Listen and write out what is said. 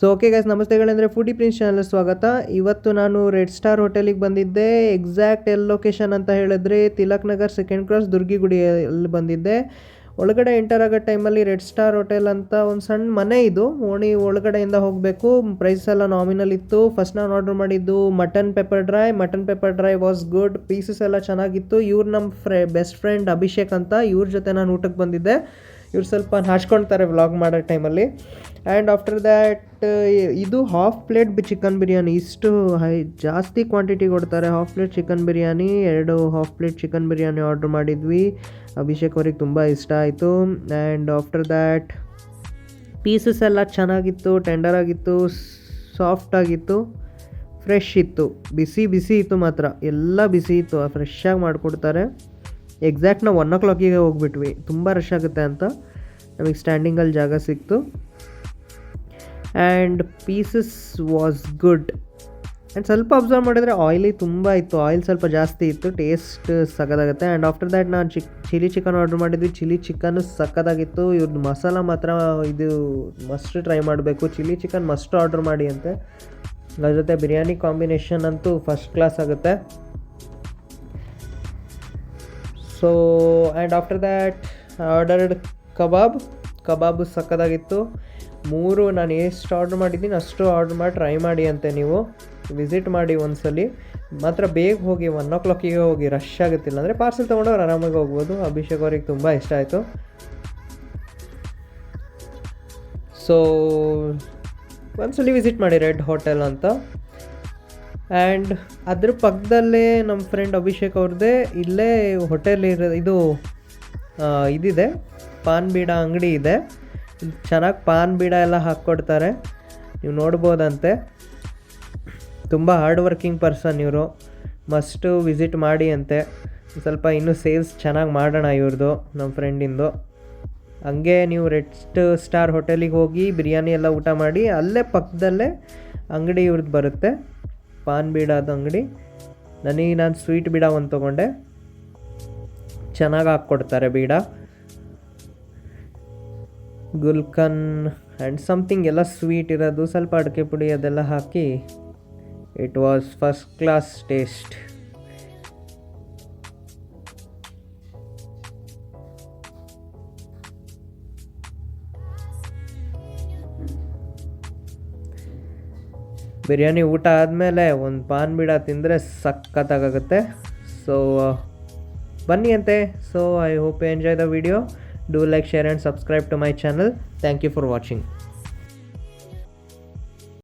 So okay guys ನಮಸ್ತೆಗಳಂದರೆ foodie prince channel ಸ್ವಾಗತ. ಇವತ್ತು ನಾನು ರೆಡ್ ಸ್ಟಾರ್ ಹೋಟೆಲಿಗೆ ಬಂದಿದ್ದೆ. ಎಕ್ಸಾಕ್ಟ್ ಎಲ್ಲಿ ಲೊಕೇಶನ್ ಅಂತ ಹೇಳಿದ್ರೆ ತಿಲಕ್ ನಗರ್ ಸೆಕೆಂಡ್ ಕ್ರಾಸ್ ದುರ್ಗಿಗುಡಿಯಲ್ಲಿ ಬಂದಿದ್ದೆ. ಒಳಗಡೆ ಎಂಟರ್ ಆಗೋ ಟೈಮಲ್ಲಿ ರೆಡ್ ಸ್ಟಾರ್ ಹೋಟೆಲ್ ಅಂತ ಒಂದು ಸಣ್ಣ ಮನೆ ಇದು. ಓಣಿ ಒಳಗಡೆಯಿಂದ ಹೋಗಬೇಕು. ಪ್ರೈಸ್ ಎಲ್ಲ ನಾಮಿನಲ್ ಇತ್ತು. ಫಸ್ಟ್ ನಾನು ಆರ್ಡರ್ ಮಾಡಿದ್ದು mutton pepper dry mutton pepper dry was good pieces ಎಲ್ಲ ಚೆನ್ನಾಗಿತ್ತು. ಇವ್ರು ನಮ್ಮ ಫ್ರೆ ಬೆಸ್ಟ್ ಫ್ರೆಂಡ್ ಅಭಿಷೇಕ್ ಅಂತ ಇವ್ರ ಜೊತೆ ನಾನು ಊಟಕ್ಕೆ ಬಂದಿದ್ದೆ. ಇವ್ರು ಸ್ವಲ್ಪ ನಾಚ್ಕೊಳ್ತಾರೆ ವ್ಲಾಗ್ ಮಾಡೋ ಟೈಮಲ್ಲಿ. ಆ್ಯಂಡ್ ಆಫ್ಟರ್ ದ್ಯಾಟ್ ಇದು ಹಾಫ್ ಪ್ಲೇಟ್ ಚಿಕನ್ ಬಿರಿಯಾನಿ. ಇಷ್ಟು ಹೈ, ಜಾಸ್ತಿ ಕ್ವಾಂಟಿಟಿ ಕೊಡ್ತಾರೆ ಹಾಫ್ ಪ್ಲೇಟ್ ಚಿಕನ್ ಬಿರಿಯಾನಿ. ಎರಡು half plate chicken biryani order ಮಾಡಿದ್ವಿ. ಅಭಿಷೇಕ್ ಅವ್ರಿಗೆ ತುಂಬ ಇಷ್ಟ ಆಯಿತು. ಆ್ಯಂಡ್ ಆಫ್ಟರ್ ದ್ಯಾಟ್ ಪೀಸಸ್ ಎಲ್ಲ ಚೆನ್ನಾಗಿತ್ತು ಟೆಂಡರ್ ಆಗಿತ್ತು ಸಾಫ್ಟ್ ಆಗಿತ್ತು ಫ್ರೆಶ್ ಇತ್ತು. ಬಿಸಿ ಬಿಸಿ ಇತ್ತು ಮಾತ್ರ. ಎಲ್ಲ ಬಿಸಿ ಇತ್ತು ಫ್ರೆಶ್ ಆಗಿ ಮಾಡಿಕೊಡ್ತಾರೆ. ಎಕ್ಸಾಕ್ಟ್ ನಾವು ಒನ್ ಓ ಕ್ಲಾಕಿಗೆ ಹೋಗ್ಬಿಟ್ವಿ. ತುಂಬ ರಶ್ ಆಗುತ್ತೆ ಅಂತ. ನಮಗೆ ಸ್ಟ್ಯಾಂಡಿಂಗಲ್ಲಿ ಜಾಗ ಸಿಕ್ತು. And pieces was good and ಸ್ವಲ್ಪ ಅಬ್ಸರ್ವ್ ಮಾಡಿದರೆ ಆಯಿಲಿ ತುಂಬ ಇತ್ತು. ಆಯಿಲ್ ಸ್ವಲ್ಪ ಜಾಸ್ತಿ ಇತ್ತು. ಟೇಸ್ಟ್ ಸಖತ್ತಾಗುತ್ತೆ ಆ್ಯಂಡ್ ಆಫ್ಟರ್ ದ್ಯಾಟ್ ನಾನು ಚಿಕ್ ಚಿಲ್ಲಿ ಚಿಕನ್ ಆರ್ಡ್ರ್ ಮಾಡಿದ್ವಿ. ಚಿಲ್ಲಿ ಚಿಕನ್ ಸಖತ್ತಾಗಿತ್ತು ಇವ್ರದ್ದು ಮಸಾಲ ಮಾತ್ರ ಇದು ಮಸ್ಟ್ ಟ್ರೈ ಮಾಡಬೇಕು. ಚಿಲ್ಲಿ ಚಿಕನ್ ಮಸ್ಟ್ ಆರ್ಡ್ರ್ ಮಾಡಿ ಅಂತೆ. ಅದ್ರ ಜೊತೆ ಬಿರಿಯಾನಿ ಕಾಂಬಿನೇಷನ್ ಅಂತೂ ಫಸ್ಟ್ ಕ್ಲಾಸ್ ಆಗುತ್ತೆ. So and after that ordered kebab kebab ಸಕ್ಕದಾಗಿತ್ತು. ಮೂರು ನಾನು ಎಷ್ಟು ಆರ್ಡ್ರ್ ಮಾಡಿದ್ದೀನಿ, ಅಷ್ಟು ಆರ್ಡ್ರ್ ಮಾಡಿ ಟ್ರೈ ಮಾಡಿ ಅಂತೆ ನೀವು. ವಿಸಿಟ್ ಮಾಡಿ ಒಂದ್ಸಲಿ. ಮಾತ್ರ ಬೇಗ ಹೋಗಿ ಒನ್ ಓ ಕ್ಲಾಕಿಗೆ ಹೋಗಿ ರಶ್ ಆಗುತ್ತಿಲ್ಲ ಅಂದರೆ ಪಾರ್ಸೆಲ್ ತೊಗೊಂಡವ್ರು ಆರಾಮಾಗಿ ಹೋಗ್ಬೋದು. ಅಭಿಷೇಕ್ ಅವ್ರಿಗೆ ತುಂಬ ಇಷ್ಟ ಆಯಿತು. ಸೊ ಒಂದ್ಸಲಿ ವಿಸಿಟ್ ಮಾಡಿ ರೆಡ್ ಹೋಟೆಲ್ ಅಂತ. ಆ್ಯಂಡ್ ಅದ್ರ ಪಕ್ಕದಲ್ಲೇ ನಮ್ಮ ಫ್ರೆಂಡ್ ಅಭಿಷೇಕ್ ಅವ್ರದ್ದೇ ಇಲ್ಲೇ ಹೋಟೆಲ್ ಇರೋ, ಇದು ಇದಿದೆ. ಪಾನ್ ಬೀಡ ಅಂಗಡಿ ಇದೆ. ಚೆನ್ನಾಗಿ ಪಾನ್ ಬೀಡ ಎಲ್ಲ ಹಾಕ್ಕೊಡ್ತಾರೆ. ನೀವು ನೋಡ್ಬೋದಂತೆ. ತುಂಬ ಹಾರ್ಡ್ ವರ್ಕಿಂಗ್ ಪರ್ಸನ್ ಇವರು. ಮಸ್ಟು ವಿಸಿಟ್ ಮಾಡಿ ಅಂತೆ. ಸ್ವಲ್ಪ ಇನ್ನೂ ಸೇಲ್ಸ್ ಚೆನ್ನಾಗಿ ಮಾಡೋಣ ಇವ್ರದ್ದು ನಮ್ಮ ಫ್ರೆಂಡಿಂದು ಹಂಗೆ ನೀವು ರೆಡ್ ಸ್ಟಾರ್ ಹೋಟೆಲಿಗೆ ಹೋಗಿ ಬಿರಿಯಾನಿ ಎಲ್ಲ ಊಟ ಮಾಡಿ, ಅಲ್ಲೇ ಪಕ್ಕದಲ್ಲೇ ಅಂಗಡಿ ಇವ್ರದ್ದು ಬರುತ್ತೆ. ಪಾನ್ ಬೀಡಾದ ಅಂಗಡಿ. ನನಗೆ ನಾನು ಸ್ವೀಟ್ ಬೀಡ ಒಂದು ತೊಗೊಂಡೆ. ಚೆನ್ನಾಗಿ ಹಾಕ್ಕೊಡ್ತಾರೆ ಬೀಡ. ಗುಲ್ಕನ್ ಆ್ಯಂಡ್ ಸಮಥಿಂಗ್ ಎಲ್ಲ ಸ್ವೀಟ್ ಇರೋದು, ಸ್ವಲ್ಪ ಅಡಿಕೆ ಪುಡಿ ಅದೆಲ್ಲ ಹಾಕಿ it was first class taste biryani ಊಟ ಆದಮೇಲೆ ಒಂದು ಪಾನ್ ಬೀಡ ತಿಂದರೆ ಸಖತ್ತಾಗುತ್ತೆ ಸೊ ಬನ್ನಿ ಅಂತೆ. So I hope you enjoy the video do like share and subscribe to my channel thank you for watching